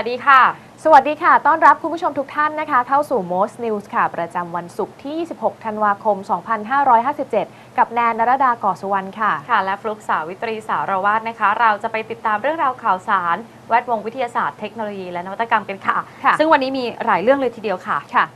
วัสดีค่ะ สวัสดีค่ะ ต้อนรับคุณผู้ชมทุกท่านนะคะ เข้าสู่ Most News ค่ะ ประจำวันศุกร์ที่ 26 ธันวาคม 2557 กับแนนนรดาก่อสุวรรณค่ะ ค่ะ และฟลุกสาวิตรีสารวาดนะคะ เราจะไปติดตามเรื่องราวข่าวสาร แวดวงวิทยาศาสตร์เทคโนโลยีและนวัตกรรมกันค่ะค่ะ ซึ่งวันนี้มีหลายเรื่องเลยทีเดียวค่ะค่ะ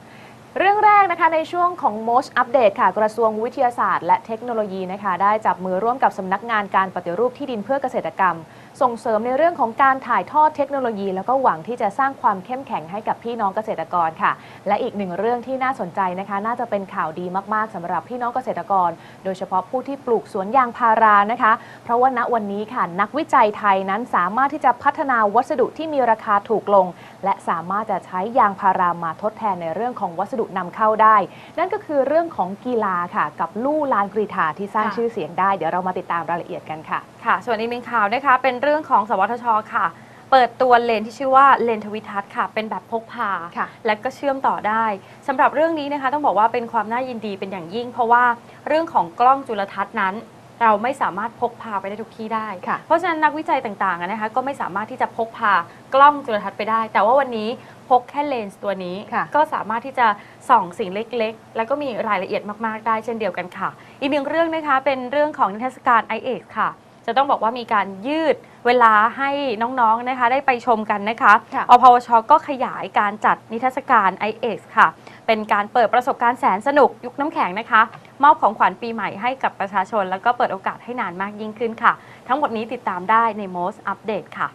เรื่องแรกนะคะในช่วงของ Most Update ค่ะ กระทรวงวิทยาศาสตร์และเทคโนโลยีนะคะ ได้จับมือร่วมกับสำนักงานการปฏิรูปที่ดินเพื่อเกษตรกรรม ส่งเสริมในเรื่องของการถ่ายทอดเทคโนโลยี แล้วก็หวังที่จะสร้างความเข้มแข็งให้กับพี่น้องเกษตรกรค่ะ และอีกหนึ่งเรื่องที่น่าสนใจนะคะ น่าจะเป็นข่าวดีมากๆสำหรับพี่น้องเกษตรกร โดยเฉพาะผู้ที่ปลูกสวนยางพารานะคะ เพราะว่าณวันนี้ค่ะนักวิจัยไทยนั้นสามารถที่จะพัฒนาวัสดุที่มีราคาถูกลง และสามารถจะใช้ยางพารามาทดแทนในเรื่องของวัสดุนำเข้าได้ นั่นก็คือเรื่องของกีฬาค่ะ กับลู่ลานกรีฑาที่สร้างค่ะชื่อเสียงได้ เดี๋ยวเรามาติดตามรายละเอียดกันค่ะ ค่ะ ส่วนอีกหนึ่งข่าวนะคะ เป็นเรื่องของสวทช ค่ะ เปิดตัวเลนส์ที่ชื่อว่าเลนส์ทวิทัศน์ค่ะ เป็นแบบพกพา ค่ะและก็เชื่อมต่อได้สำหรับเรื่องนี้นะคะ ต้องบอกว่าเป็นความน่ายินดีเป็นอย่างยิ่ง เพราะว่าเรื่องของกล้องจุลทรรศน์นั้น เราไม่สามารถพกพาไปได้ทุกที่ได้ ค่ะเพราะฉะนั้นนักวิจัยต่างๆอะนะคะก็ไม่สามารถที่จะพกพากล้องจุลทรรศน์ไปได้ แต่ว่าวันนี้พกแค่เลนส์ตัวนี้ ค่ะ ก็สามารถที่จะส่องสิ่งเล็กๆ แล้วก็มีรายละเอียดมากๆ ได้เช่นเดียวกันค่ะ อีกหนึ่งเรื่องนะคะเป็นเรื่องของนิทรรศการ i อ x ค่ะ จะต้องบอกว่ามีการยืดเวลาให้น้องๆนะคะได้ไปชมกันนะคะค่ะ อพวชก็ขยายการจัดนิทรรศการ i อ x ค่ะ เป็นการเปิดประสบการณ์แสนสนุกยุคน้ำแข็งนะคะ มอบของขวัญปีใหม่ให้กับประชาชน แล้วก็เปิดโอกาสให้นานมากยิ่งขึ้นค่ะ ทั้งหมดนี้ติดตามได้ใน Most Update ค่ะ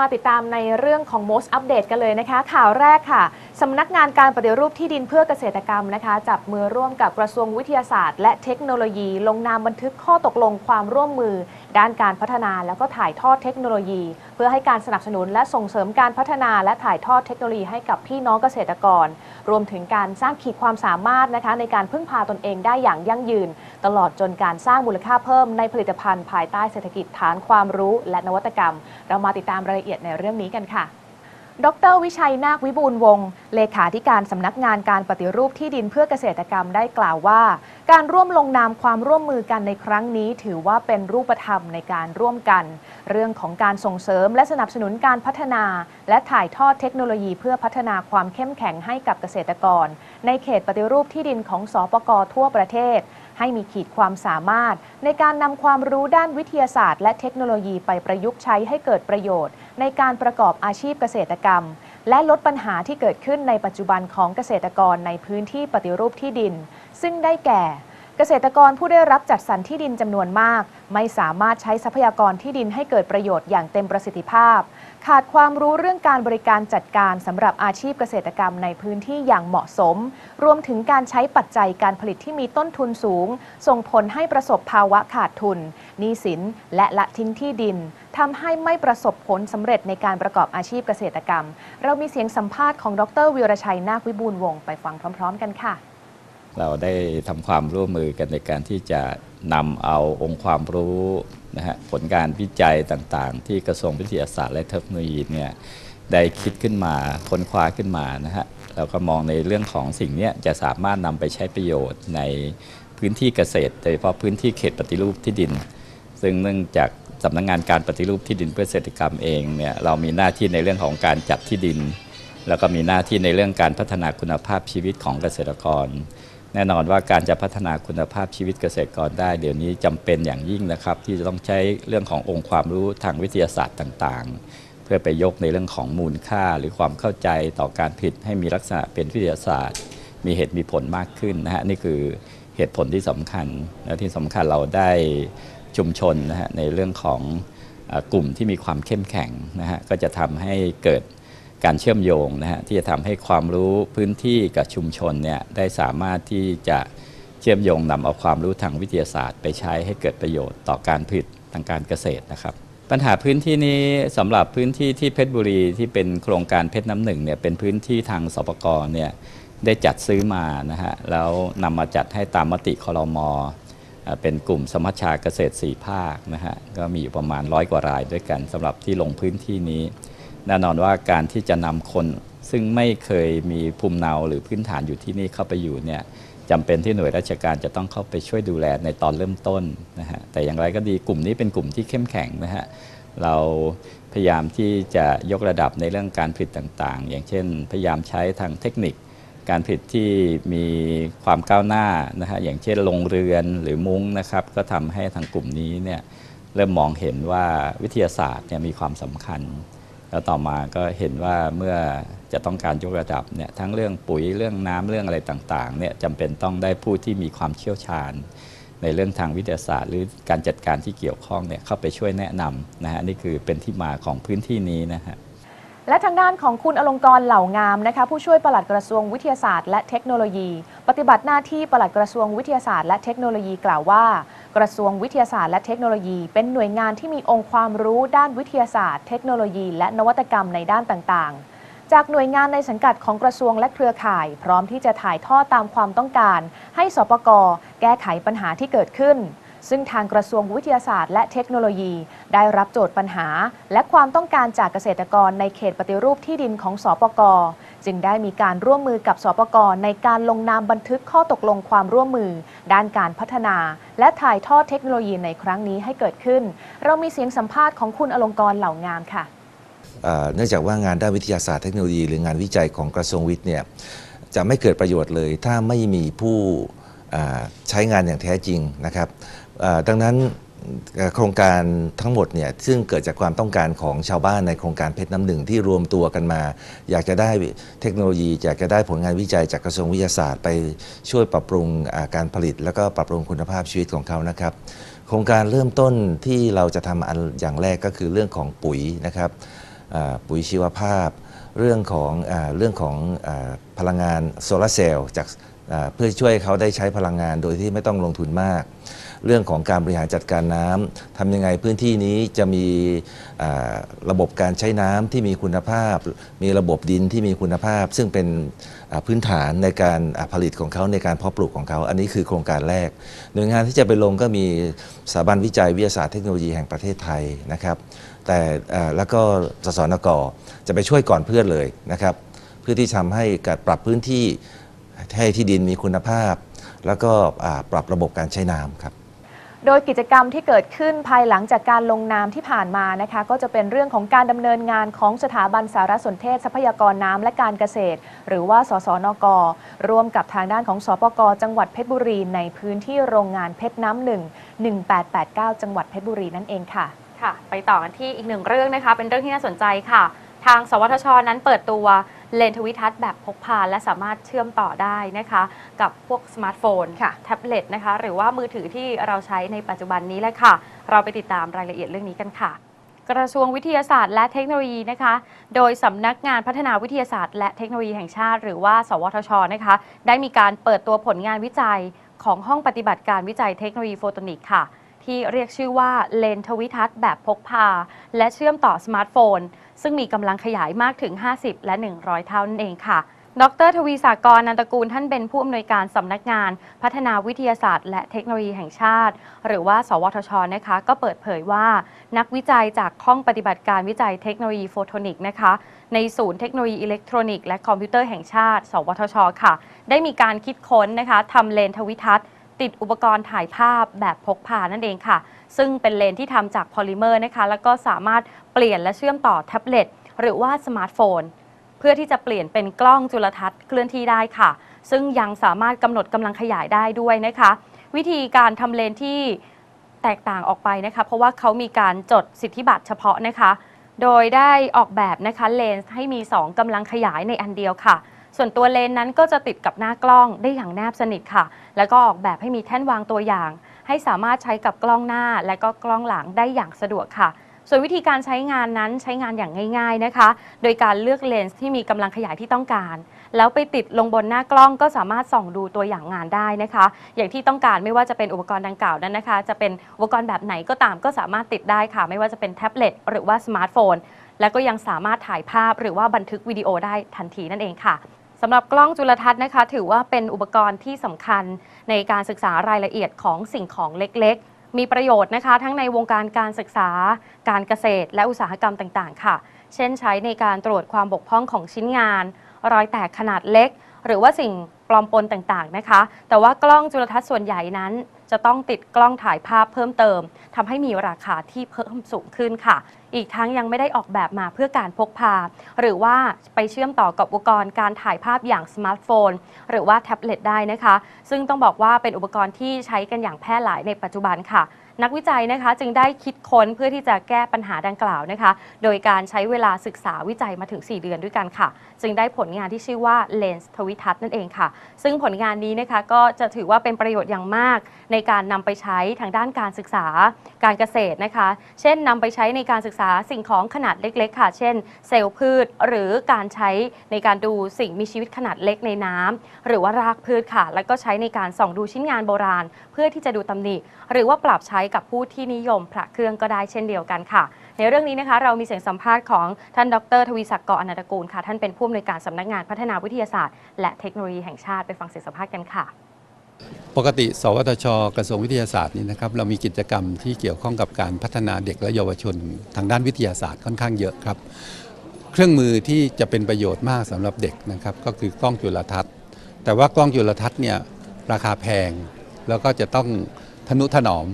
มาติดตามในเรื่องของ most update กันเลยนะคะ ข่าวแรกค่ะ สำนักงานการปฏิรูปที่ดินเพื่อเกษตรกรรมนะคะ จับมือร่วมกับกระทรวงวิทยาศาสตร์ และเทคโนโลยี ลงนามบันทึกข้อตกลงความร่วมมือ ด้านการพัฒนาแล้วก็ถ่ายทอดเทคโนโลยี เพื่อให้การสนับสนุนและส่งเสริมการพัฒนาและถ่ายทอดเทคโนโลยีให้กับพี่น้องเกษตรกร รวมถึงการสร้างขีดความสามารถนะคะ ในการพึ่งพาตนเองได้อย่างยั่งยืน ตลอดจนการสร้างมูลค่าเพิ่มในผลิตภัณฑ์ ภายใต้เศรษฐกิจฐานความรู้ และนวัตกรรม เรามาติดตามรายละเอียดในเรื่องนี้กันค่ะ ดรวิชัยนาควิบูลวงศ์เลขาธิการสำนักงานการปฏิรูปที่ดินเพื่อเกษตรกรรมได้กล่าวว่า การร่วมลงนามความร่วมมือกันในครั้งนี้ ถือว่าเป็นรูปธรรมในการร่วมกัน เรื่องของการส่งเสริมและสนับสนุนการพัฒนา และถ่ายทอดเทคโนโลยีเพื่อพัฒนาความเข้มแข็งให้กับเกษตรกร ในเขตปฏิรูปที่ดินของสปกทั่วประเทศ ให้มีขีดความสามารถ ในการนำความรู้ด้านวิทยาศาสตร์ และเทคโนโลยีไปประยุกต์ใช้ให้เกิดประโยชน์ ในการประกอบอาชีพเกษตรกรรม และลดปัญหาที่เกิดขึ้นในปัจจุบันของเกษตรกรในพื้นที่ปฏิรูปที่ดิน ซึ่งได้แก่ เกษตรกรผู้ได้รับจัดสรรที่ดินจำนวนมาก ไม่สามารถใช้ทรัพยากรที่ดินให้เกิดประโยชน์อย่างเต็มประสิทธิภาพ ขาดความรู้เรื่องการบริการจัดการสำหรับอาชีพเกษตรกรรมในพื้นที่อย่างเหมาะสม รวมถึงการใช้ปัจจัยการผลิตที่มีต้นทุนสูง ส่งผลให้ประสบภาวะขาดทุนหนี้สิน และละทิ้งที่ดินทำให้ไม่ประสบผลสำเร็จในการประกอบอาชีพเกษตรกรรม เรามีเสียงสัมภาษณ์ของดรวิรชัยนาควิบูลวงศ์ไปฟังพร้อม ๆ กันค่ะ เราได้ทำความร่วมมือกันในการที่จะนำเอาองค์ความรู้ นะฮะผลการวิจัยต่างๆ ที่กระทรวงวิทยาศาสตร์และเทคโนโลยีเนี่ยได้คิดขึ้นมาค้นคว้าขึ้นมานะฮะเราก็มองในเรื่องของสิ่งนี้จะสามารถนำไปใช้ประโยชน์ในพื้นที่เกษตรโดยเฉพาะพื้นที่เขตปฏิรูปที่ดิน ซึ่งเนื่องจากสำนักงงานการปฏิรูปที่ดินเพื่อเศรษฐกรรมเองเนี่ยเรามีหน้าที่ในเรื่องของการจัดที่ดิน แล้วก็มีหน้าที่ในเรื่องการพัฒนาคุณภาพชีวิตของเกษตรกร แน่นอนว่าการจะพัฒนาคุณภาพชีวิตเกษตรกรได้ เดี๋ยวนี้จำเป็นอย่างยิ่งนะครับ ที่จะต้องใช้เรื่องขององค์ความรู้ทางวิทยาศาสตร์ต่างๆ เพื่อไปยกในเรื่องของมูลค่าหรือความเข้าใจต่อการผลิตให้มีลักษณะเป็นวิทยาศาสตร์ มีเหตุมีผลมากขึ้นนะฮะนี่คือเหตุผลที่สำคัญและที่สำคัญเราได้ชุมชนนะฮะในเรื่องของกลุ่มที่มีความเข้มแข็งนะฮะก็จะทำให้เกิด การเชื่อมโยงนะฮะที่จะทำให้ความรู้พื้นที่กับชุมชนเนี่ยได้สามารถที่จะเชื่อมโยงนำเอาความรู้ทางวิทยาศาสตร์ ไปใช้ให้เกิดประโยชน์ต่อการผลิตทางการเกษตรนะครับ ปัญหาพื้นที่นี้สำหรับพื้นที่ที่เพชรบุรีที่เป็นโครงการเพชรน้ำหนึ่งเนี่ยเป็นพื้นที่ทางสปกรเนี่ยได้จัดซื้อมานะฮะแล้วนำมาจัดให้ตามมติคลมอเป็นกลุ่มสมัชชาเกษตรสี่ภาคนะฮะก็มีอยู่ประมาณร้อยกว่ารายด้วยกันสำหรับที่ลงพื้นที่นี้ แน่นอนว่าการที่จะนำคน ซึ่งไม่เคยมีภูมิเนาหรือพื้นฐานอยู่ที่นี่เข้าไปอยู่เนี่ยจำเป็นที่หน่วยราชการจะต้องเข้าไปช่วยดูแลในตอนเริ่มต้นนะฮะแต่อย่างไรก็ดีกลุ่มนี้เป็นกลุ่มที่เข้มแข็งนะฮะเราพยายามที่จะยกระดับในเรื่องการผลิตต่างๆ อย่างเช่น พยายามใช้ทางเทคนิค การผลิตที่มีความก้าวหน้านะฮะอย่างเช่นโรงเรือนหรือมุ้งนะครับก็ทำให้ทางกลุ่มนี้เนี่ยเริ่มมองเห็นว่าวิทยาศาสตร์เนี่ยมีความสำคัญ แล้วต่อมาก็เห็นว่าเมื่อจะต้องการยกระดับเนี่ยทั้งเรื่องปุ๋ยเรื่องน้ำเรื่องอะไรต่างๆเนี่ยจำเป็นต้องได้ผู้ที่มีความเชี่ยวชาญ ในเรื่องทางวิทยาศาสตร์ หรือการจัดการที่เกี่ยวข้องเนี่ยเข้าไปช่วยแนะนำนะฮะนี่คือเป็นที่มาของพื้นที่นี้นะฮะและทางด้านของคุณอลงกรเหล่างามนะคะผู้ช่วยปลัดกระทรวงวิทยาศาสตร์และเทคโนโลยี ปฏิบัติหน้าที่ปลัดกระทรวงวิทยาศาสตร์และเทคโนโลยีกล่าวว่า กระทรวงวิทยาศาสตร์และเทคโนโลยี เป็นหน่วยงานที่มีองค์ความรู้ด้านวิทยาศาสตร์ เทคโนโลยี และนวัตกรรมในด้านต่างๆ จากหน่วยงานในสังกัดของกระทรวงและเครือข่าย พร้อมที่จะถ่ายทอดตามความต้องการ ให้สปกแก้ไขปัญหาที่เกิดขึ้น ซึ่งทางกระทรวงวิทยาศาสตร์ และเทคโนโลยี ได้รับโจทย์ปัญหา และความต้องการจากเกษตรกรในเขตปฏิรูปที่ดินของสปก จึงได้มีการร่วมมือกับสปกในการลงนามบันทึกข้อตกลงความร่วมมือ ด้านการพัฒนา และถ่ายทอดเทคโนโลยีในครั้งนี้ให้เกิดขึ้น เรามีเสียงสัมภาษณ์ของคุณอลงกรเหล่างามค่ะเนื่องจากว่างานด้านวิทยาศาสตร์เทคโนโลยี หรืองานวิจัยของกระทรวงวิทย์เนี่ยจะไม่เกิดประโยชน์เลย ถ้าไม่มีผู้ใช้งานอย่างแท้จริงนะครับดังนั้น โครงการทั้งหมดเนี่ยซึ่งเกิดจากความต้องการของชาวบ้านในโครงการเพชรน้ำหนึ่งที่รวมตัวกันมา อยากจะได้เทคโนโลยี อยากจะได้ผลงานวิจัยจากกระทรวงวิทยาศาสตร์ ไปช่วยปรับปรุงการผลิต แล้วก็ปรับปรุงคุณภาพชีวิตของเขานะครับโครงการเริ่มต้นที่เราจะทำอันอย่างแรกก็คือเรื่องของปุ๋ยนะครับปุ๋ยชีวภาพ เรื่องของอเรื่องของอพลังงานโซลาร์เซลล์จากเพื่อช่วยเขาได้ใช้พลังงานโดยที่ไม่ต้องลงทุนมาก เรื่องของการบริหารจัดการน้ำทำยังไงพื้นที่นี้จะมีระบบการใช้น้ำที่มีคุณภาพ มีระบบดินที่มีคุณภาพ ซึ่งเป็นพื้นฐานในการผลิตของเขาในการเพาะปลูกของเขา อันนี้คือโครงการแรก หน่วยงานที่จะไปลงก็มีสถาบันวิจัยวิทยาศาสตร์เทคโนโลยีแห่งประเทศไทยนะครับ แต่แล้วก็สสนกจะไปช่วยก่อนเพื่อนเลยนะครับเพื่อที่ทำให้การปรับพื้นที่ให้ที่ดินมีคุณภาพ แล้วก็ปรับระบบการใช้น้ำครับ โดยกิจกรรมที่เกิดขึ้นภายหลังจากการลงนามที่ผ่านมานะคะ ก็จะเป็นเรื่องของการดำเนินงานของสถาบันสารสนเทศทรัพยากรน้ำและการเกษตร หรือว่าสสนก ร่วมกับทางด้านของสปกจังหวัดเพชรบุรีในพื้นที่โรงงานเพชรน้ำหนึ่ง1889 จังหวัดเพชรบุรีนั่นเองค่ะค่ะ ไปต่อกันที่อีกหนึ่งเรื่องนะคะ เป็นเรื่องที่น่าสนใจค่ะ ทางสวทชนั้นเปิดตัว เลนส์ทวิทัศน์แบบพกพาและสามารถเชื่อมต่อได้นะคะ กับพวกสมาร์ทโฟนค่ะแท็บเล็ตนะคะ หรือว่ามือถือที่เราใช้ในปัจจุบันนี้แหละค่ะ เราไปติดตามรายละเอียดเรื่องนี้กันค่ะกระทรวงวิทยาศาสตร์และเทคโนโลยีนะคะ โดยสำนักงานพัฒนาวิทยาศาสตร์และเทคโนโลยีแห่งชาติ หรือว่า สวทช นะคะ ได้มีการเปิดตัวผลงานวิจัยของห้องปฏิบัติการวิจัยเทคโนโลยีโฟโตนิกค่ะ ที่เรียกชื่อว่าเลนทวิทัศน์แบบพกพา และเชื่อมต่อสมาร์ทโฟน ซึ่งมีกำลังขยายมากถึง 50 และ 100 เท่านั่นเองค่ะ ดรทวีสากรนันตกูลท่านเป็นผู้อำนวยการสำนักงาน พัฒนาวิทยาศาสตร์ และเทคโนโลยีแห่งชาติ หรือว่า สวทชนะคะ ก็เปิดเผยว่า นักวิจัยจากห้องปฏิบัติการวิจัยเทคโนโลยีโฟโทนิกนะคะในศูนย์เทคโนโลยีอิเล็กทรอนิกส์และคอมพิวเตอร์แห่งชาติ สวทช ค่ะ ได้มีการคิดค้นนะคะทำเลนทวิทัศน์ ติดอุปกรณ์ถ่ายภาพแบบพกพานั่นเองค่ะ ซึ่งเป็นเลนที่ทำจากพอลิเมอร์นะคะ แล้วก็สามารถเปลี่ยนและเชื่อมต่อแท็บเล็ตหรือว่าสมาร์ทโฟน เพื่อที่จะเปลี่ยนเป็นกล้องจุลทรรศน์เคลื่อนที่ได้ค่ะ ซึ่งยังสามารถกำหนดกำลังขยายได้ด้วยนะคะ วิธีการทำเลนที่แตกต่างออกไปนะคะ เพราะว่าเขามีการจดสิทธิบัตรเฉพาะนะคะ โดยได้ออกแบบนะคะเลนส์ให้มี 2กำลังขยายในอันเดียวค่ะ ส่วนตัวเลนส์นั้นก็จะติดกับหน้ากล้องได้อย่างแนบสนิทค่ะ แล้วก็ออกแบบให้มีแท่นวางตัวอย่าง ให้สามารถใช้กับกล้องหน้าและก็กล้องหลังได้อย่างสะดวกค่ะ ส่วนวิธีการใช้งานนั้นใช้งานอย่างง่าย ๆนะคะ โดยการเลือกเลนส์ที่มีกำลังขยายที่ต้องการ แล้วไปติดลงบนหน้ากล้องก็สามารถส่องดูตัวอย่างงานได้นะคะ อย่างที่ต้องการไม่ว่าจะเป็นอุปกรณ์ดังกล่าวนั้นนะคะ จะเป็นอุปกรณ์แบบไหนก็ตามก็สามารถติดได้ค่ะ ไม่ว่าจะเป็นแท็บเล็ตหรือว่าสมาร์ทโฟนแล้วก็ยังสามารถถ่ายภาพหรือว่าบันทึกวิดีโอได้ทันทีนั่นเองค่ะ สำหรับกล้องจุลทรรศน์นะคะ ถือว่าเป็นอุปกรณ์ที่สำคัญในการศึกษารายละเอียดของสิ่งของเล็กๆ มีประโยชน์นะคะ ทั้งในวงการการศึกษา การเกษตร และอุตสาหกรรมต่างๆ ค่ะ เช่นใช้ในการตรวจความบกพร่องของชิ้นงาน รอยแตกขนาดเล็ก หรือว่าสิ่งปลอมปนต่างๆนะคะ แต่ว่ากล้องจุลทรรศน์ส่วนใหญ่นั้น จะต้องติดกล้องถ่ายภาพเพิ่มเติมทำให้มีราคาที่เพิ่มสูงขึ้นค่ะ อีกทั้งยังไม่ได้ออกแบบมาเพื่อการพกพา หรือว่าไปเชื่อมต่อกับอุปกรณ์การถ่ายภาพอย่างสมาร์ทโฟน หรือว่าแท็บเล็ตได้นะคะ ซึ่งต้องบอกว่าเป็นอุปกรณ์ที่ใช้กันอย่างแพร่หลายในปัจจุบันค่ะนักวิจัยนะคะจึงได้คิดค้นเพื่อที่จะแก้ปัญหาดังกล่าวนะคะ โดยการใช้เวลาศึกษาวิจัยมาถึง 4 เดือนด้วยกันค่ะ จึงได้ผลงานที่ชื่อว่าเลนส์ทวิทัศน์นั่นเองค่ะ ซึ่งผลงานนี้นะคะก็จะถือว่าเป็นประโยชน์อย่างมาก ในการนำไปใช้ทางด้านการศึกษาการเกษตรนะคะ เช่นนำไปใช้ในการศึกษาสิ่งของขนาดเล็ก ๆ ค่ะ เช่น เซลล์พืชหรือการใช้ในการดูสิ่งมีชีวิตขนาดเล็กในน้ำหรือว่ารากพืชค่ะ แล้วก็ใช้ในการส่องดูชิ้นงานโบราณเพื่อที่จะดูตำหนิ หรือว่าปรับใช้กับผู้ที่นิยมพระเครื่องก็ได้เช่นเดียวกันค่ะ ในเรื่องนี้นะคะเรามีเสียงสัมภาษณ์ของท่านดรทวีศักดิ์กออนันตกูลค่ะ ท่านเป็นผู้อำนวยการสำนักงานพัฒนาวิทยาศาสตร์ และเทคโนโลยีแห่งชาติไปฟังเสียงสัมภาษณ์กันค่ะ ปกติ สวทช กระทรวงวิทยาศาสตร์นี่นะครับเรามีกิจกรรมที่เกี่ยวข้องกับการพัฒนาเด็กและเยาวชน ทางด้านวิทยาศาสตร์ค่อนข้างเยอะครับเครื่องมือที่จะเป็นประโยชน์มากสำหรับเด็กนะครับก็คือกล้องจุลทรรศน์ แต่ว่ากล้องจุลทรรศน์เนี่ยราคาแพง แล้วก็จะต้องทนุถนอม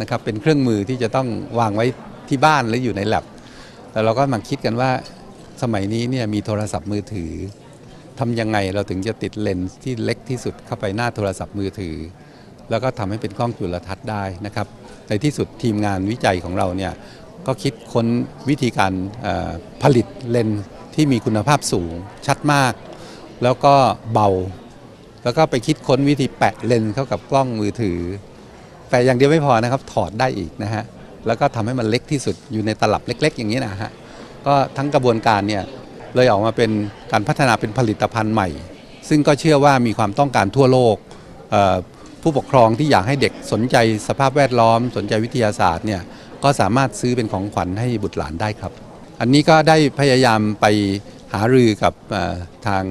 นะครับเป็นเครื่องมือที่จะต้องวางไว้ที่บ้านหรืออยู่ในแลบแต่เราก็มาคิดกันว่าสมัยนี้เนี่ยมีโทรศัพท์มือถือทำยังไงเราถึงจะติดเลนส์ที่เล็กที่สุดเข้าไปหน้าโทรศัพท์มือถือ แล้วก็ทำให้เป็นกล้องจุลทรรศน์ได้นะครับ ในที่สุดทีมงานวิจัยของเราเนี่ยก็คิดค้นวิธีการผลิตเลนส์ที่มีคุณภาพสูงชัดมาก แล้วก็เบา แล้วก็ไปคิดค้นวิธีแปะเลนส์เข้ากับกล้องมือถือแปะอย่างเดียวไม่พอนะครับถอดได้อีกนะฮะแล้วก็ทำให้มันเล็กที่สุดอยู่ในตลับเล็ก ๆ อย่างนี้นะฮะก็ทั้งกระบวนการเนี่ยเลยออกมาเป็นการพัฒนาเป็นผลิตภัณฑ์ใหม่ ซึ่งก็เชื่อว่ามีความต้องการทั่วโลกผู้ปกครองที่อยากให้เด็กสนใจสภาพแวดล้อม สนใจวิทยาศาสตร์เนี่ยก็สามารถซื้อเป็นของขวัญให้บุตรหลานได้ครับ อันนี้ก็ได้พยายามไปหารือกับทาง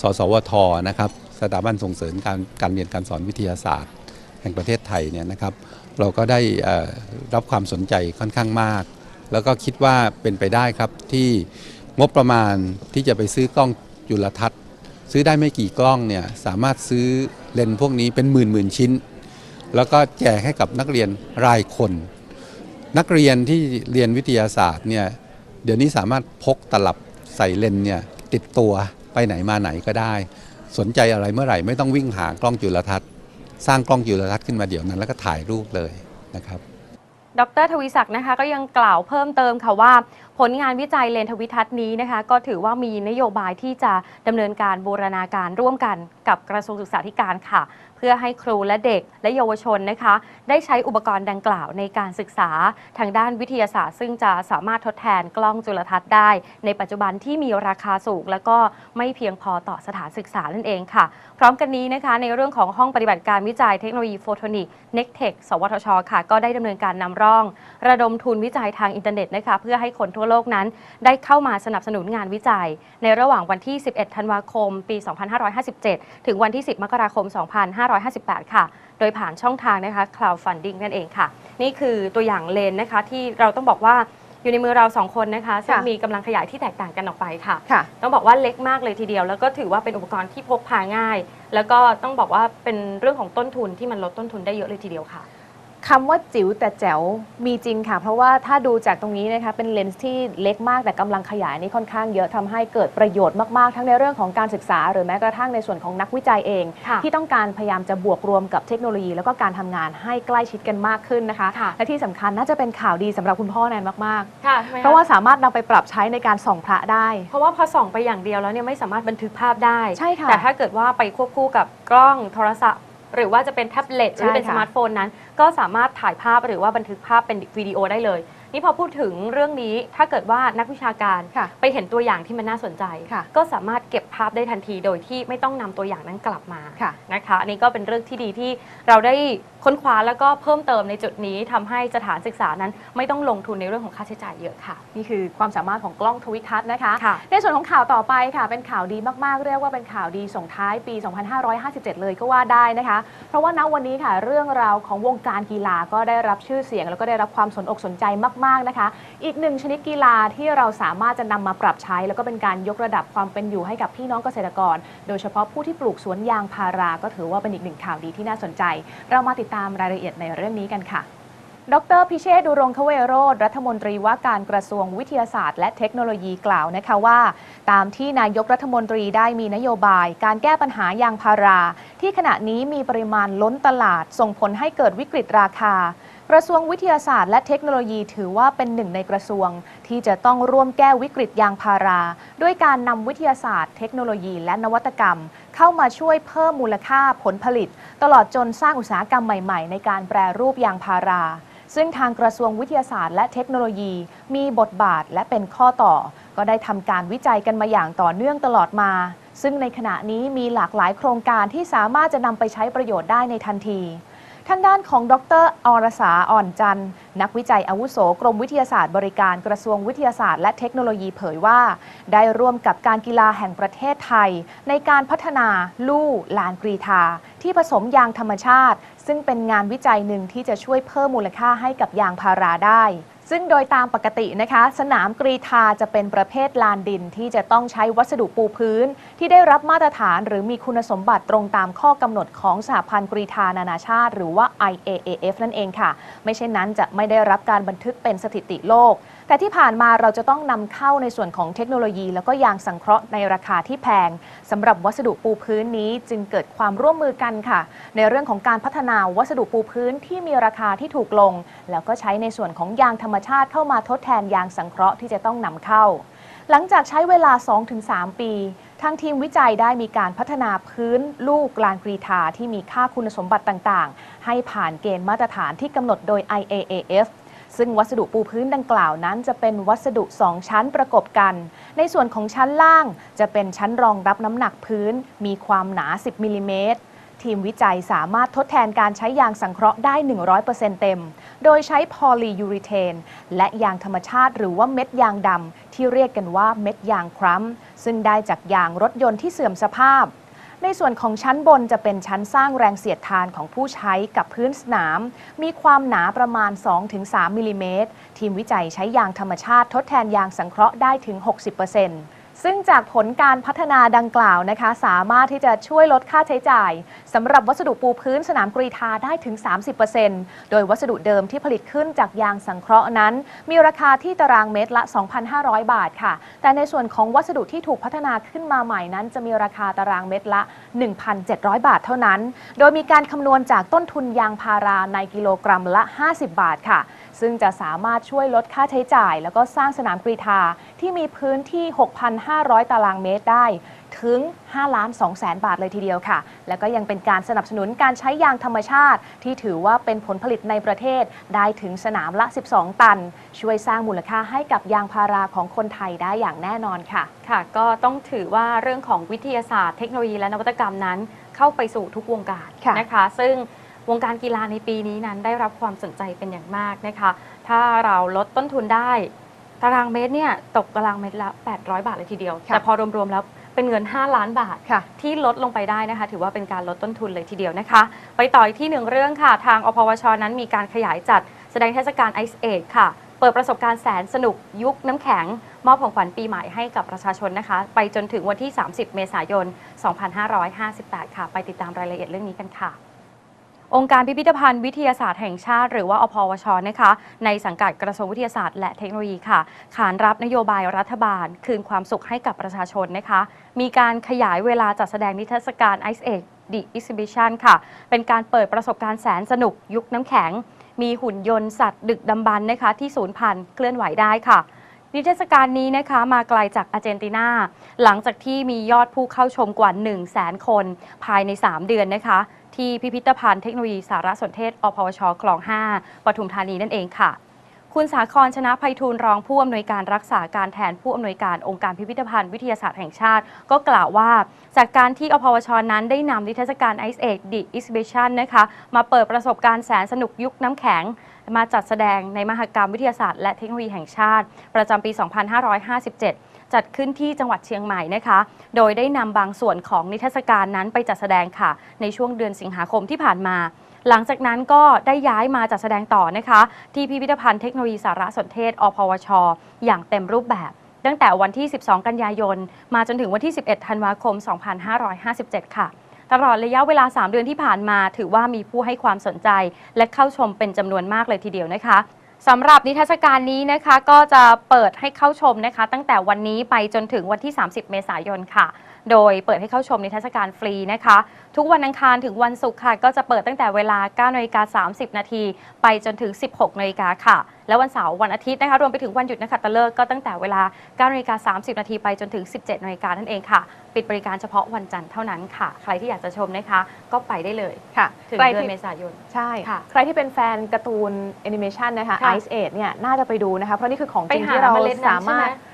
สสวทนะครับ สถาบันส่งเสริมการการเรียนการสอนวิทยาศาสตร์ แห่งประเทศไทยเนี่ยนะครับ เราก็ได้รับความสนใจค่อนข้างมาก แล้วก็คิดว่าเป็นไปได้ครับที่งบประมาณที่จะไปซื้อกล้องจุลทรรศน์ ซื้อได้ไม่กี่กล้องเนี่ยสามารถซื้อเลนส์พวกนี้เป็นหมื่นหมื่นชิ้น แล้วก็แจกให้กับนักเรียนรายคน นักเรียนที่เรียนวิทยาศาสตร์เนี่ยเดี๋ยวนี้สามารถพกตลับใส่เลนเนี่ยติดตัวไปไหนมาไหนก็ได้ สนใจอะไรเมื่อไหร่ไม่ต้องวิ่งหากล้องจุลทรรศน์ สร้างกล้องจุลทรรศน์ขึ้นมาเดี๋ยวนั้น แล้วก็ถ่ายรูปเลยนะครับดรทวีศักดิ์นะคะก็ยังกล่าวเพิ่มเติมค่ะว่า ผลงานวิจัยเลนทวิทัศน์นี้นะคะ ก็ถือว่ามีนโยบายที่จะดำเนินการบูรณาการร่วมกันกับกระทรวงศึกษาธิการค่ะ เพื่อให้ครูและเด็กและเยาวชนนะคะ ได้ใช้อุปกรณ์ดังกล่าวในการศึกษาทางด้านวิทยาศาสตร์ ซึ่งจะสามารถทดแทนกล้องจุลทรรศน์ได้ ในปัจจุบันที่มีราคาสูง และก็ไม่เพียงพอต่อสถานศึกษานั่นเองค่ะ พร้อมกันนี้นะคะ ในเรื่องของห้องปฏิบัติการวิจัยเทคโนโลยีโฟโทนิกเน็กเทคสวทชค่ะ ก็ได้ดำเนินการนำร่อง ระดมทุนวิจัยทางอินเทอร์เน็ตนะคะเพื่อให้คนทั่วโลกนั้น ได้เข้ามาสนับสนุนงานวิจัย ในระหว่างวันที่ 11 ธันวาคม ปี 2557 ถึงวันที่ 10 มกราคม 2 5 2558 ค่ะ โดยผ่านช่องทางนะคะ crowdfunding นั่นเองค่ะ นี่คือตัวอย่างเลนส์นะคะที่เราต้องบอกว่าอยู่ในมือเราสองคนนะคะ ซึ่งค่ะมีกำลังขยายที่แตกต่างกันออกไปค่ะ ค่ะ ต้องบอกว่าเล็กมากเลยทีเดียว แล้วก็ถือว่าเป็นอุปกรณ์ที่พกพาง่าย แล้วก็ต้องบอกว่าเป็นเรื่องของต้นทุนที่มันลดต้นทุนได้เยอะเลยทีเดียวค่ะ คำว่าจิ๋วแต่แจ๋วมีจริงค่ะ เพราะว่าถ้าดูจากตรงนี้นะคะเป็นเลนส์ที่เล็กมากแต่กำลังขยายนี่ค่อนข้างเยอะทำให้เกิดประโยชน์มากๆ ทั้งในเรื่องของการศึกษา หรือแม้กระทั่งในส่วนของนักวิจัยเองค่ะที่ต้องการพยายามจะบวกรวมกับเทคโนโลยี แล้วก็การทำงานให้ใกล้ชิดกันมากขึ้นนะคะค่ะและที่สำคัญน่าจะเป็นข่าวดีสำหรับคุณพ่อแนนมากค่ะๆเพราะว่าสามารถนำไปปรับใช้ในการส่องพระได้ เพราะว่าพอส่องไปอย่างเดียวแล้วเนี่ยไม่สามารถบันทึกภาพได้ใช่ค่ะแต่ถ้าเกิดว่าไปควบคู่กับกล้องโทรศัพท์ หรือว่าจะเป็นแท็บเล็ตหรือเป็นใช่สค่ะมาร์ทโฟนนั้น ก็สามารถถ่ายภาพหรือว่าบันทึกภาพเป็นวิดีโอได้เลย นี่พอพูดถึงเรื่องนี้ถ้าเกิดว่านักวิชาการค่ะไปเห็นตัวอย่างที่มันน่าสนใจค่ะก็สามารถเก็บภาพได้ทันทีโดยที่ไม่ต้องนำตัวอย่างนั้นกลับมาค่ะนะคะอันนี้ก็เป็นเรื่องที่ดีที่เราได้ ค้นคว้าแล้วก็เพิ่มเติมในจุดนี้ทำให้สถานศึกษานั้น ไม่ต้องลงทุนในเรื่องของค่าใช้จ่ายเยอะค่ะ นี่คือความสามารถของกล้องทวิทัศน์นะคะค่ะในส่วนของข่าวต่อไปค่ะ เป็นข่าวดีมากๆ เรียกว่าเป็นข่าวดีส่งท้ายปี 2557 เลยก็ว่าได้นะคะ เพราะว่าณวันนี้ค่ะ เรื่องราวของวงการกีฬาก็ได้รับชื่อเสียง แล้วก็ได้รับความสนอกสนใจมาก ๆนะคะ อีกหนึ่งชนิดกีฬาที่เราสามารถจะนำมาปรับใช้ แล้วก็เป็นการยกระดับความเป็นอยู่ให้กับพี่น้องเกษตรกร โดยเฉพาะผู้ที่ปลูกสวนยางพารา ก็ถือว่าเป็นอีกหนึ่งข่าวดีที่น่าสนใจ เรามาติดตามามรายละเอียดในเรื่องนี้กันค่ะ ดรพิเชษดุรงคเวโรธรัฐมนตรีว่าการกระทรวงวิทยาศาสตร์ และเทคโนโลยีกล่าวนะคะว่า ตามที่นายกรัฐมนตรีได้มีนโยบาย การแก้ปัญหายางพารา ที่ขณะนี้มีปริมาณล้นตลาด ส่งผลให้เกิดวิกฤตราคา กระทรวงวิทยาศาสตร์และเทคโนโลยีถือว่าเป็นหนึ่งในกระทรวง ที่จะต้องร่วมแก้วิกฤตยางพารา ด้วยการนำวิทยาศาสตร์ เทคโนโลยี และนวัตกรรม เข้ามาช่วยเพิ่มมูลค่าผลผลิต ตลอดจนสร้างอุตสาหกรรมใหม่ๆ ในการแปรรูปยางพารา ซึ่งทางกระทรวงวิทยาศาสตร์ และเทคโนโลยี มีบทบาทและเป็นข้อต่อ ก็ได้ทำการวิจัยกันมาอย่างต่อเนื่องตลอดมาซึ่งในขณะนี้มีหลากหลายโครงการที่สามารถจะนำไปใช้ประโยชน์ได้ในทันที ทางด้านของดรอรสาอ่อนจันทร์นักวิจัยอาวุโสกรมวิทยาศาสตร์บริการกระทรวงวิทยาศาสตร์และเทคโนโลยีเผยว่า ได้ร่วมกับการกีฬาแห่งประเทศไทย ในการพัฒนาลู่ลานกรีธาที่ผสมยางธรรมชาติ ซึ่งเป็นงานวิจัยหนึ่งที่จะช่วยเพิ่มมูลค่าให้กับยางพาราได้ ซึ่งโดยตามปกตินะคะ สนามกรีธาจะเป็นประเภทลานดินที่จะต้องใช้วัสดุปูพื้น ที่ได้รับมาตรฐานหรือมีคุณสมบัติตรงตามข้อกำหนดของสหพันธ์กรีธานานาชาติ หรือว่า IAAF นั่นเองค่ะ ไม่เช่นนั้นจะไม่ได้รับการบันทึกเป็นสถิติโลก แต่ที่ผ่านมาเราจะต้องนำเข้าในส่วนของเทคโนโลยี แล้วก็ยางสังเคราะห์ในราคาที่แพงสำหรับวัสดุปูพื้นนี้จึงเกิดความร่วมมือกันค่ะ ในเรื่องของการพัฒนาวัสดุปูพื้นที่มีราคาที่ถูกลง แล้วก็ใช้ในส่วนของยางธรรมชาติเข้ามาทดแทนยางสังเคราะห์ที่จะต้องนำเข้า หลังจากใช้เวลา 2-3 ปีทางทีมวิจัยได้มีการพัฒนาพื้นลูกลานกรีธาที่มีค่าคุณสมบัติต่าง ๆ ให้ผ่านเกณฑ์มาตรฐานที่กำหนดโดย IAAF ซึ่งวัสดุปูพื้นดังกล่าวนั้นจะเป็นวัสดุ 2 ชั้นประกบกัน ในส่วนของชั้นล่างจะเป็นชั้นรองรับน้ำหนักพื้น มีความหนา 10มิลลิเมตรทีมวิจัยสามารถทดแทนการใช้ยางสังเคราะห์ได้ 100%เต็ม โดยใช้พอลียูริเทน และยางธรรมชาติหรือว่าเม็ดยางดำที่เรียกกันว่าเม็ดยางครัมซึ่งได้จากยางรถยนต์ที่เสื่อมสภาพ ในส่วนของชั้นบนจะเป็นชั้นสร้างแรงเสียดทานของผู้ใช้กับพื้นสนาม มีความหนาประมาณ 2-3มิลลิเมตร ทีมวิจัยใช้ยางธรรมชาติทดแทนยางสังเคราะห์ได้ถึง 60% ซึ่งจากผลการพัฒนาดังกล่าวนะคะ สามารถที่จะช่วยลดค่าใช้จ่ายสำหรับวัสดุปูพื้นสนามกรีธาได้ถึง 30%โดยวัสดุเดิมที่ผลิตขึ้นจากยางสังเคราะห์นั้น มีราคาที่ตารางเมตรละ 2,500 บาทค่ะ แต่ในส่วนของวัสดุที่ถูกพัฒนาขึ้นมาใหม่นั้น จะมีราคาตารางเมตรละ 1,700 บาทเท่านั้น โดยมีการคำนวณจากต้นทุนยางพาราในกิโลกรัมละ 50 บาทค่ะ ซึ่งจะสามารถช่วยลดค่าใช้จ่าย แล้วก็สร้างสนามกรีธาที่มีพื้นที่ 6,500 ตารางเมตรได้ ถึง 5 ล้าน2แสนบาทเลยทีเดียวค่ะ แล้วก็ยังเป็นการสนับสนุนการใช้ยางธรรมชาติ ที่ถือว่าเป็นผลผลิตในประเทศได้ถึงสนามละ 12 ตัน ช่วยสร้างมูลค่าให้กับยางพาราของคนไทยได้อย่างแน่นอนค่ะ ค่ะ ก็ต้องถือว่าเรื่องของวิทยาศาสตร์เทคโนโลยีและนวัตกรรมนั้น เข้าไปสู่ทุกวงการค่ะนะคะ ซึ่ง วงการกีฬาในปีนี้นั้นได้รับความสนใจเป็นอย่างมากนะคะ ถ้าเราลดต้นทุนได้ ตารางเมตรเนี่ยตกตารางเมตรละ 800 บาทเลยทีเดียวค่ะแต่พอรวมๆแล้วเป็นเงิน 5 ล้านบาทค่ะที่ลดลงไปได้นะคะ ถือว่าเป็นการลดต้นทุนเลยทีเดียวนะคะ ไปต่ออีกที่หนึ่งเรื่องค่ะ ทางอพวชนั้นมีการขยายจัดแสดงเทศกาลไอซ์เอค่ะ เปิดประสบการณ์แสนสนุกยุคน้ำแข็ง มอบของขวัญปีใหม่ให้กับประชาชนนะคะ ไปจนถึงวันที่ 30 เมษายน 2558 ค่ะ ไปติดตามรายละเอียดเรื่องนี้กันค่ะ องค์การพิพิธภัณฑ์วิทยาศาสตร์แห่งชาติหรือว่าอพวชนะคะในสังกัดกระทรวงวิทยาศาสตร์และเทคโนโลยีค่ะ ขานรับนโยบายรัฐบาล คืนความสุขให้กับประชาชนนะคะ มีการขยายเวลาจัดแสดงนิทรรศการ Ice Age The Exhibition ค่ะ เป็นการเปิดประสบการณ์แสนสนุกยุคน้ำแข็ง มีหุ่นยนต์สัตว์ดึกดำบรรพ์นะคะที่สูญพันธุ์เคลื่อนไหวได้ค่ะ นิทรรศการนี้นะคะมาไกลจากอาร์เจนตินา หลังจากที่มียอดผู้เข้าชมกว่า 1 0 0 0 0แสนคน ภายใน 3 เดือนนะคะ ที่พิพิธภัณฑ์เทคโนโลยีสารสนเทศอพวชคลอง 5 ปทุมธานีนั่นเองค่ะ คุณสาครชนะภัยทูลรองผู้อำนวยการรักษาการแทนผู้อำนวยการองค์การพิพิธภัณฑ์วิทยาศาสตร์แห่งชาติ ก็กล่าวว่า จากการที่อพวชนั้นได้นำนิทรรศการ Ice Age The Exhibition นะคะมาเปิดประสบการณ์แสนสนุกยุคน้ำแข็ง มาจัดแสดงในมหกรรมวิทยาศาสตร์และเทคโนโลยีแห่งชาติ ประจำปี 2557 จัดขึ้นที่จังหวัดเชียงใหม่นะคะ โดยได้นำบางส่วนของนิทรรศการนั้นไปจัดแสดงค่ะ ในช่วงเดือนสิงหาคมที่ผ่านมาหลังจากนั้นก็ได้ย้ายมาจัดแสดงต่อนะคะ ที่พิพิธภัณฑ์เทคโนโลยีสารสนเทศ อพวช อย่างเต็มรูปแบบ ตั้งแต่วันที่ 12 กันยายน มาจนถึงวันที่ 11 ธันวาคม 2557 ค่ะ ตลอดระยะเวลา 3 เดือนที่ผ่านมา ถือว่ามีผู้ให้ความสนใจ และเข้าชมเป็นจำนวนมากเลยทีเดียวนะคะสำหรับนิทรรศการนี้นะคะก็จะเปิดให้เข้าชมนะคะ ตั้งแต่วันนี้ไปจนถึงวันที่ 30 เมษายนค่ะ โดยเปิดให้เข้าชมนิทรรศการฟรีนะคะ ทุกวันอังคารถึงวันศุกร์ค่ะ ก็จะเปิดตั้งแต่เวลา9นาฬิกา30 นาที ไปจนถึง 16นาฬิกาค่ะ และวันเสาร์วันอาทิตย์นะคะรวมไปถึงวันหยุดนักขัตฤกษ์ก็ตั้งแต่เวลา9นาฬิกา30 นาทีไปจนถึง 17นาฬิกานั่นเองค่ะ ปิดบริการเฉพาะวันจันทร์เท่านั้นค่ะ ใครที่อยากจะชมนะคะ ก็ไปได้เลยค่ะถึงใครเดือนที่เมษายน ใช่ค่ะ ใครที่เป็นแฟนการ์ตูนแอนิเมชันนะคะ ค่ะ Ice Age เนี่ยน่าจะไปดูนะคะ เพราะนี่คือของจไปริงหาที่เราเมล็ดนั้นสามารถใช่ไหม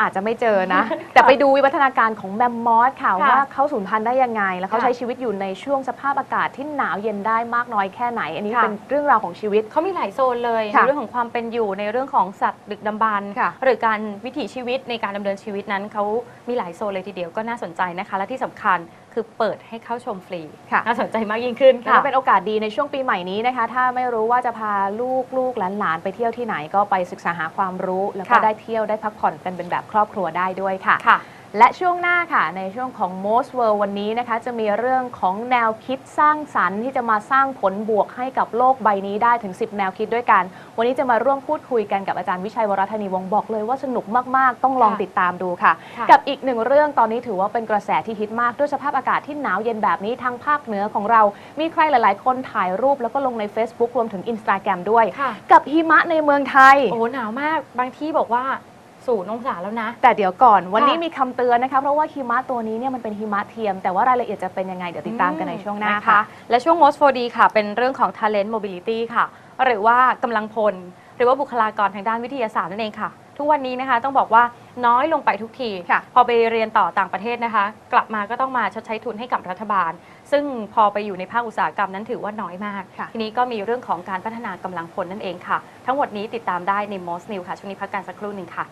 อาจจะไม่เจอนะ แต่ไปดูวิวัฒนาการของแมมมอสค่ะค่ะว่าเขาสูญพันธุ์ได้ยังไง แล้วเขาค่ะใช้ชีวิตอยู่ในช่วงสภาพอากาศที่หนาวเย็นได้มากน้อยแค่ไหน อันนี้ค่ะเป็นเรื่องราวของชีวิต เขามีหลายโซนเลยค่ะในเรื่องของความเป็นอยู่ในเรื่องของสัตว์ดึกดำบรรพ์ค่ะหรือการวิถีชีวิตในการดำเนินชีวิตนั้นเขามีหลายโซนเลยทีเดียวก็น่าสนใจนะคะ และที่สำคัญ คือเปิดให้เข้าชมฟรีค่ะน่าสนใจมากยิ่งขึ้นแล้วค่ะก็เป็นโอกาสดีในช่วงปีใหม่นี้นะคะ ถ้าไม่รู้ว่าจะพาลูกลูกหลานๆไปเที่ยวที่ไหนก็ไปศึกษาหาความรู้ แล้วก็ค่ะได้เที่ยวได้พักผ่อนกันเป็นแบบครอบครัวได้ด้วยค่ะค่ะ และช่วงหน้าค่ะในช่วงของ Most World วันนี้นะคะ จะมีเรื่องของแนวคิดสร้างสรรค์ที่จะมาสร้างผลบวกให้กับโลกใบนี้ได้ถึง 10 แนวคิดด้วยกัน วันนี้จะมาร่วมพูดคุยกันกับอาจารย์วิชัยวรธนีวงศ์บอกเลยว่าสนุกมาก ๆ ต้องลองค่ะติดตามดูค่ะค่ะ กับอีกหนึ่งเรื่องตอนนี้ถือว่าเป็นกระแสที่ฮิตมากด้วยสภาพอากาศที่หนาวเย็นแบบนี้ทางภาคเหนือของเรา มีใครหลาย ๆ คนถ่ายรูปแล้วก็ลงใน Facebook รวมถึง Instagram ด้วยค่ะกับหิมะในเมืองไทยโอ้หนาวมากบางที่บอกว่า ศูนย์องศาแล้วนะ แต่เดี๋ยวก่อนวันนี้ค่ะมีคำเตือนนะคะ เพราะว่าหิมะตัวนี้เนี่ยมันเป็นหิมะเทียม แต่ว่ารายละเอียดจะเป็นยังไง เดี๋ยวติดตามกันในช่วงหน้าค่ะ และช่วง Most 4D ค่ะ เป็นเรื่องของ Talent Mobility ค่ะ หรือว่ากำลังพล หรือว่าบุคลากรทางด้านวิทยาศาสตร์นั่นเองค่ะ ทุกวันนี้นะคะต้องบอกว่าน้อยลงไปทุกที ค่ะพอไปเรียนต่อต่างประเทศนะคะ กลับมาก็ต้องมาชดใช้ทุนให้กับรัฐบาล ซึ่งพอไปอยู่ในภาคอุตสาหกรรมนั้นถือว่าน้อยมาก ค่ะ ทีนี้ก็มีเรื่องของการพัฒนากำลังพลนั่นเองค่ะ ทั้งหมดนี้ติดตามได้ใน Most New ค่ะช่วงนี้พักกันสักครู่หนึ่งค่ะ